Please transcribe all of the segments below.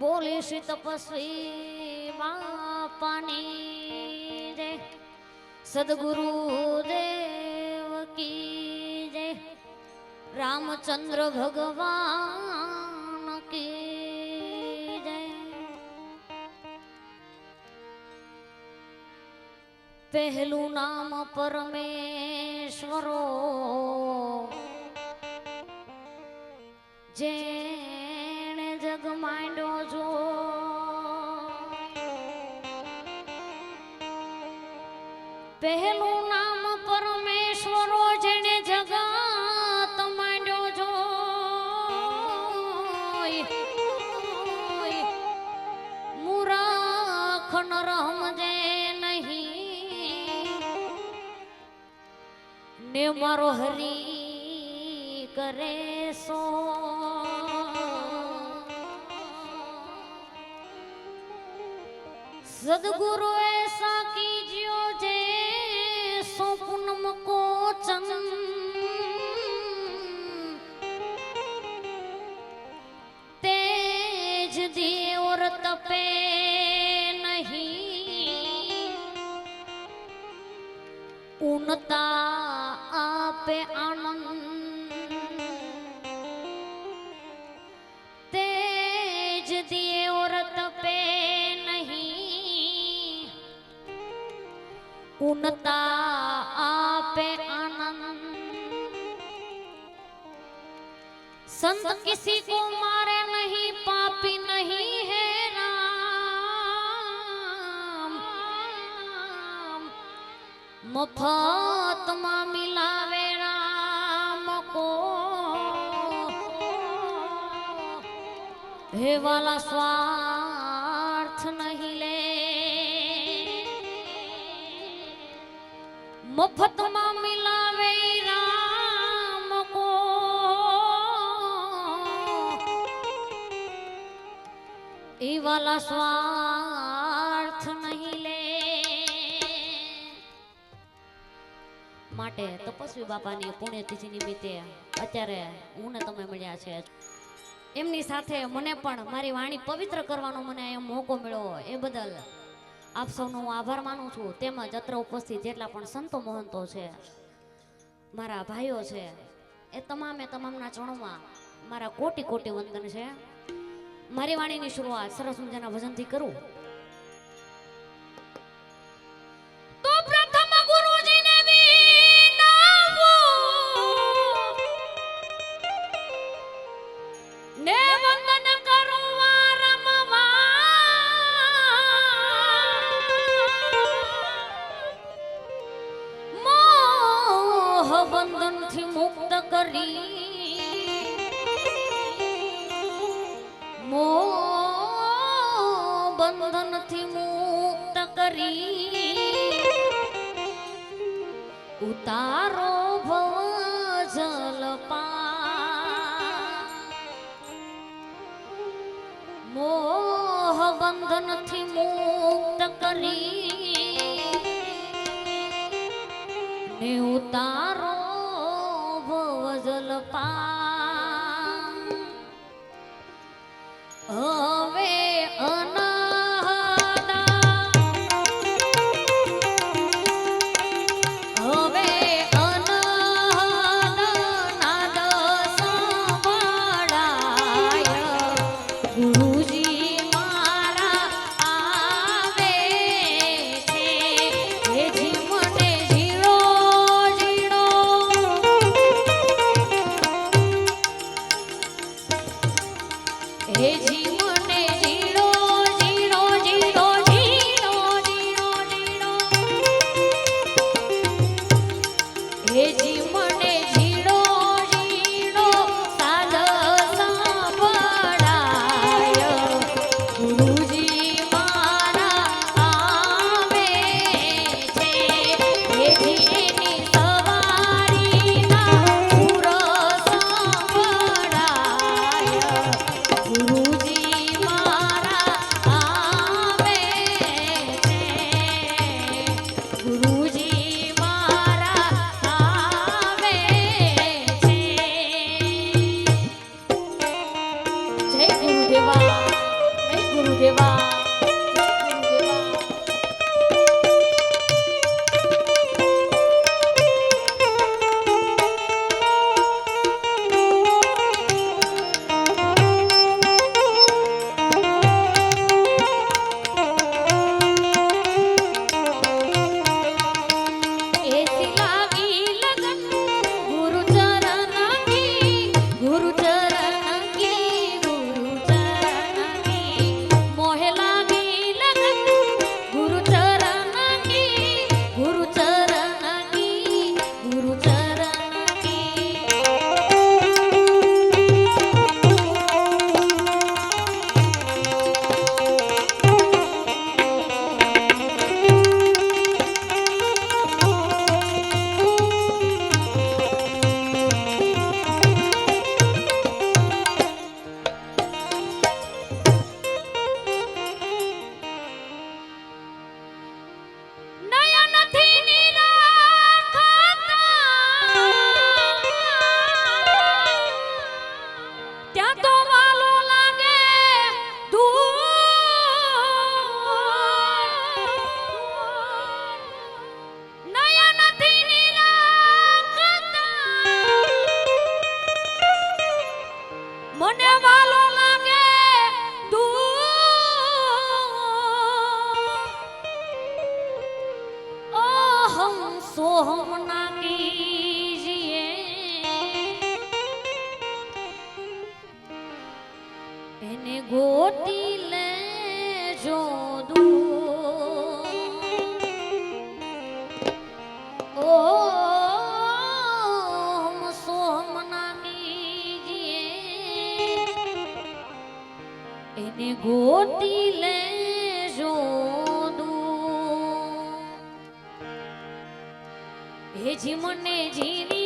બોલી શ્રી તપસ્વી બાપાની જય સદગુરુ દેવ કી જય રામચંદ્ર ભગવાન કી જય પહેલું નામ પરમેશ્વરો, જેણે જગ માંડ્યો જો. પહેલું નામ પરમેશ્વરો જેને જગત માંડ્યો જો. મૂરખ નર જે નહીં. ને મારો હરી કરે સો. સદગુરુ એ સાકી જ્યો જે સોપુનમ કોચન તેજ દેવર તપે નહીં. ઉનતા આપે આ किसी को मारे नहीं, पापी नहीं है राम। मुफात मिलावे राम को। हे वाला स्वार्थ नहीं ले। मुफ़्त मिला વાલા સ્વાર્થ નહીં લે માટે તપસ્વી બાપાની પુણ્યતિથિ નિમિત્તે અત્યારે હું તમે મળ્યા છે. એમની સાથે મને પણ મારી વાણી પવિત્ર કરવાનો મને એ મોકો મળ્યો. એ બદલ આપ સૌનો હું આભાર માનું છું. તેમજ અત્ર ઉપસ્થિત જેટલા પણ સંતો મહંતો છે, મારા ભાઈઓ છે, એ તમામે તમામના ચણોમાં મારા કોટી કોટી વંદન છે. મારી વાણીની શરૂઆત સરસ મજાના ભજનથી કરું. બંધનથી મુક્ત કરી. ઉતારો ભજલ મોહ બંધનથી મુક્ત કરી. ને ઉતારો ભવ જલપા हम ना कीजिए એને ગોતી લે જો એને ગોતી લેજો જીમને જીની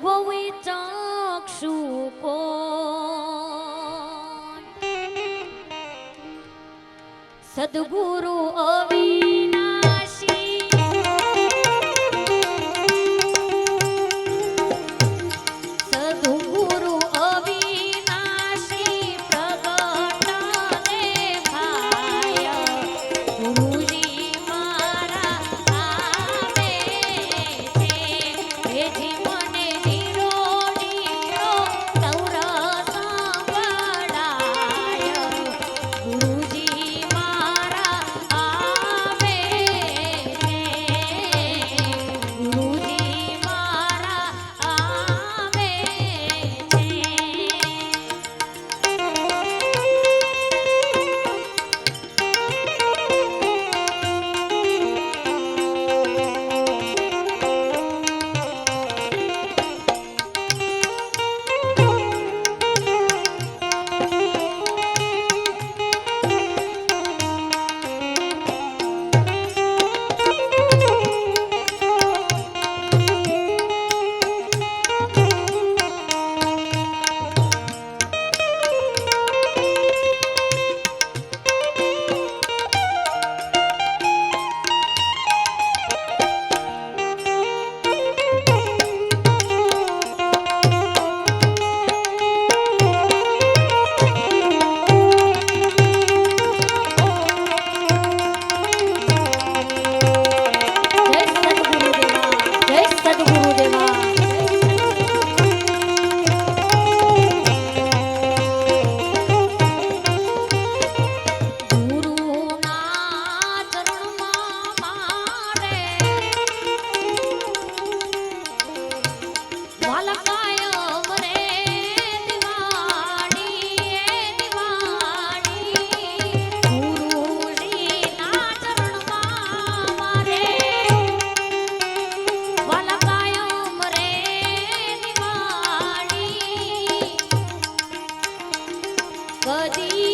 અનુભવી ચક્ષુ કો સદગુરુ અવિ করি